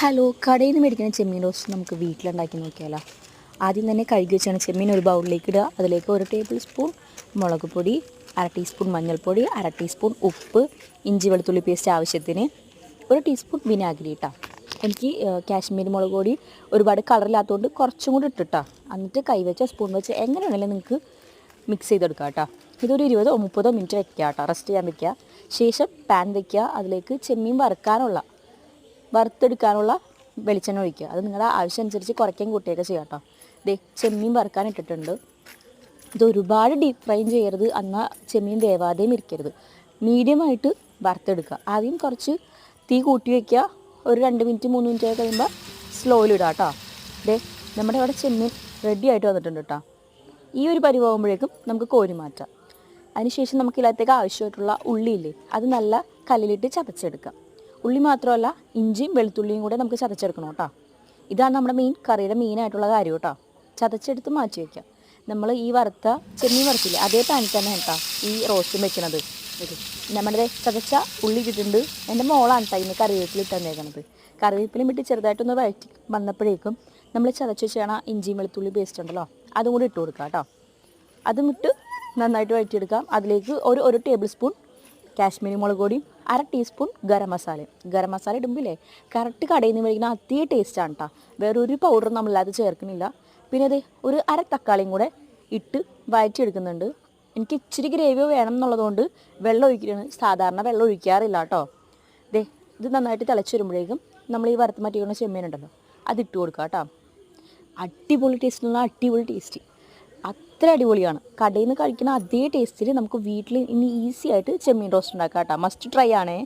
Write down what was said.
Hello കടയിൽ നിന്ന് മേടിക്കുന്ന ചെമ്മീൻ റോസ്റ്റ് നമുക്ക് വീട്ടിലുണ്ടാക്കി നോക്കിയാലോ. ആദ്യം തന്നെ കഴുകി വെച്ചാണ് ചെമ്മീൻ ഒരു ബൗളിലേക്ക് ഇടുക. അതിലേക്ക് ഒരു ടേബിൾ സ്പൂൺ മുളക് പൊടി അര ടീസ്പൂൺ മഞ്ഞൾപ്പൊടി അര ടീസ്പൂൺ ഉപ്പ് ഇഞ്ചി വെളുത്തുള്ളി പേസ്റ്റ് ആവശ്യത്തിന് ഒരു ടീസ്പൂൺ വിനാഗിരി ഇട്ടാം. എനിക്ക് കാശ്മീരി മുളക് പൊടി ഒരുപാട് കളറില്ലാത്തതുകൊണ്ട് കുറച്ചും കൂടി ഇട്ടിട്ടാ. എന്നിട്ട് കൈ സ്പൂൺ വെച്ച് എങ്ങനെ വേണമെങ്കിലും നിങ്ങൾക്ക് മിക്സ് ചെയ്തെടുക്കുക കേട്ടോ. ഇതൊരു ഇരുപതോ മുപ്പതോ മിനിറ്റ് വെക്കുക കേട്ടോ. റെസ്റ്റ് ചെയ്യാൻ വെക്കുക ശേഷം പാൻ വെക്കുക അതിലേക്ക് ചെമ്മീൻ വറുക്കാനുള്ള വറുത്തെടുക്കാനുള്ള വെളിച്ചെണ്ണ ഒഴിക്കുക. അത് നിങ്ങളുടെ ആവശ്യം അനുസരിച്ച് കുറയ്ക്കുകയും കൂട്ടുകയൊക്കെ ചെയ്യാം കേട്ടോ. ദേ ചെമ്മീൻ വറുക്കാൻ ഇട്ടിട്ടുണ്ട്. ഇത് ഒരുപാട് ഡീപ്പ് ഫ്രൈ ചെയ്യരുത്. എന്നാൽ ചെമ്മീൻ വേവാതെയും ഇരിക്കരുത്. മീഡിയമായിട്ട് വറുത്തെടുക്കുക. ആദ്യം കുറച്ച് തീ കൂട്ടി വയ്ക്കുക ഒരു രണ്ട് മിനിറ്റ് മൂന്ന് മിനിറ്റ് ഒക്കെ കഴിയുമ്പോൾ സ്ലോയിൽ ഇടുക കേട്ടോ. ദേ നമ്മുടെ ഇവിടെ ചെമ്മീൻ റെഡി ആയിട്ട് വന്നിട്ടുണ്ട് കേട്ടോ. ഈ ഒരു പരിവാകുമ്പോഴേക്കും നമുക്ക് കോരി മാറ്റാം. അതിനുശേഷം നമുക്ക് ഇല്ലാത്തേക്ക് ആവശ്യമായിട്ടുള്ള ഉള്ളിയില്ലേ അത് നല്ല കല്ലിലിട്ട് ചതച്ചെടുക്കാം. ഉള്ളി മാത്രമല്ല ഇഞ്ചിയും വെളുത്തുള്ളിയും കൂടെ നമുക്ക് ചതച്ചെടുക്കണം കേട്ടോ. ഇതാണ് നമ്മുടെ മെയിൻ കറിയുടെ മെയിനായിട്ടുള്ള കാര്യം കേട്ടോ. ചതച്ചെടുത്ത് മാറ്റി വയ്ക്കാം നമ്മൾ ഈ വറുത്ത ചെമ്മീൻ വറുത്തില്ല അതേ പാനിൽ തന്നെ കേട്ടോ ഈ റോസ്റ്റും വെക്കണത്. നമ്മുടെ ചതച്ച ഉള്ളി ഇട്ടിട്ടുണ്ട്. എന്റെ മോളാണ് കേട്ടോ ഇന്ന് കറിവേപ്പില ഇട്ട് കറിവേപ്പിലും ഇട്ട് ചെറുതായിട്ടൊന്ന് വഴറ്റി വന്നപ്പോഴേക്കും നമ്മൾ ചതച്ച് വെച്ചാണ് ഇഞ്ചിയും വെളുത്തുള്ളി പേസ്റ്റ് ഉണ്ടല്ലോ അതും കൂടി ഇട്ട് കൊടുക്കാം കേട്ടോ. അതും ഇട്ട് നന്നായിട്ട് വഴറ്റിയെടുക്കാം. അതിലേക്ക് ഒരു ഒരു ടേബിൾ സ്പൂൺ കാശ്മീരി മുളക് പൊടിയും അര ടീസ്പൂൺ ഗരം മസാലയും. ഗരം മസാല ഇടുമ്പില്ലേ? കറക്റ്റ് കടയിൽ നിന്ന് മേടിക്കുന്ന അതേ ടേസ്റ്റാണ് കേട്ടോ വേറൊരു പൗഡറും നമ്മളത് ചേർക്കുന്നില്ല. പിന്നെ അത് ഒരു അര തക്കാളിയും കൂടെ ഇട്ട് വഴറ്റിയെടുക്കുന്നുണ്ട്. എനിക്ക് ഇച്ചിരി ഗ്രേവിയോ വേണം എന്നുള്ളതുകൊണ്ട് വെള്ളം ഒഴിക്കുകയാണ് സാധാരണ വെള്ളം ഒഴിക്കാറില്ല കേട്ടോ ദേ ഇത് നന്നായിട്ട് തിളച്ച് വരുമ്പോഴേക്കും നമ്മൾ ഈ വറുത്ത് മാറ്റിക്കുന്ന ചെമ്മീനുണ്ടല്ലോ അത് ഇട്ട് കൊടുക്കുക കേട്ടോ അടിപൊളി ടേസ്റ്റ് എന്നുള്ള അടിപൊളി ടേസ്റ്റ് അത്ര അടിപൊളിയാണ്. കടയിൽ നിന്ന് കഴിക്കുന്ന അതേ ടേസ്റ്റിൽ നമുക്ക് വീട്ടിൽ ഇനി ഈസി ആയിട്ട് ചെമ്മീൻ റോസ്റ്റ് ഉണ്ടാക്കാം കേട്ടോ മസ്റ്റ് ട്രൈ ആണേ.